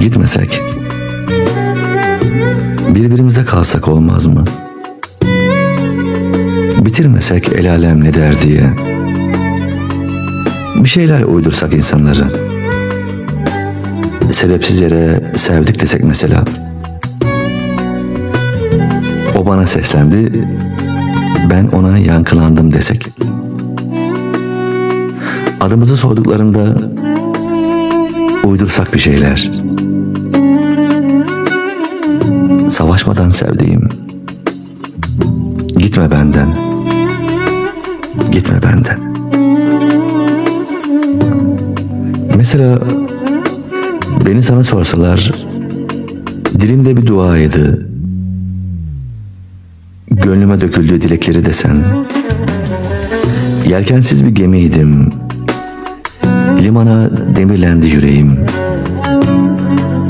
Gitmesek. Birbirimize kalsak olmaz mı? Bitirmesek el alem ne der diye. Bir şeyler uydursak insanları. Sebepsiz yere sevdik desek mesela. O bana seslendi, ben ona yankılandım desek. Adımızı sorduklarında uydursak bir şeyler. Savaşmadan sevdiğim. Gitme benden. Gitme benden. Mesela beni sana sorsalar dilimde bir duaydı. Gönlüme döküldüğü dilekleri desen. Yelkensiz bir gemiydim. Limana demirlendi yüreğim.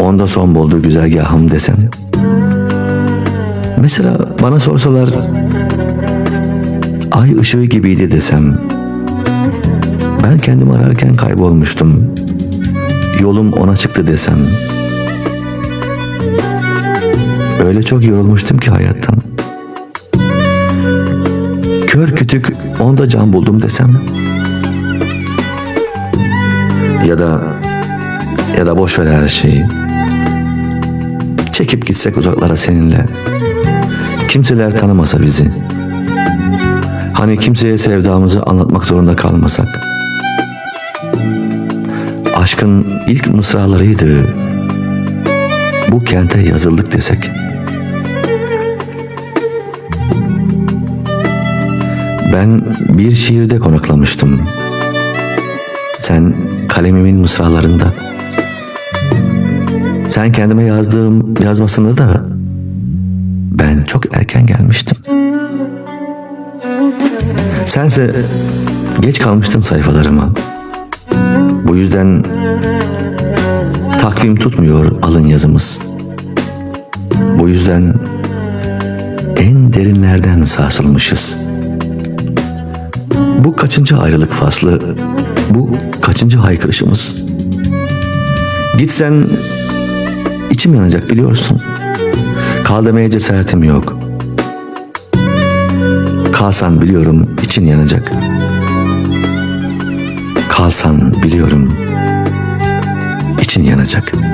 Onda son buldu güzergahım desen. Mesela bana sorsalar ay ışığı gibiydi desem. Ben kendimi ararken kaybolmuştum. Yolum ona çıktı desem. Öyle çok yorulmuştum ki hayattan. Kör kütük onda can buldum desem. Ya da ya da boş ver her şeyi. Çekip gitsek uzaklara seninle. Kimseler tanımasa bizi. Hani kimseye sevdamızı anlatmak zorunda kalmasak. Aşkın ilk mısralarıydı. Bu kente yazıldık desek. Ben bir şiirde konaklamıştım. Sen kalemimin mısralarında. Sen kendime yazdığım yazmasında da ben çok erken gelmiştim. Sense geç kalmıştın sayfalarıma. Bu yüzden takvim tutmuyor alın yazımız. Bu yüzden en derinlerden sarsılmışız. Kaçıncı ayrılık faslı, bu kaçıncı haykırışımız? Gitsen içim yanacak biliyorsun. Kal demeye cesaretim yok. Kalsan biliyorum için yanacak. Kalsan biliyorum için yanacak.''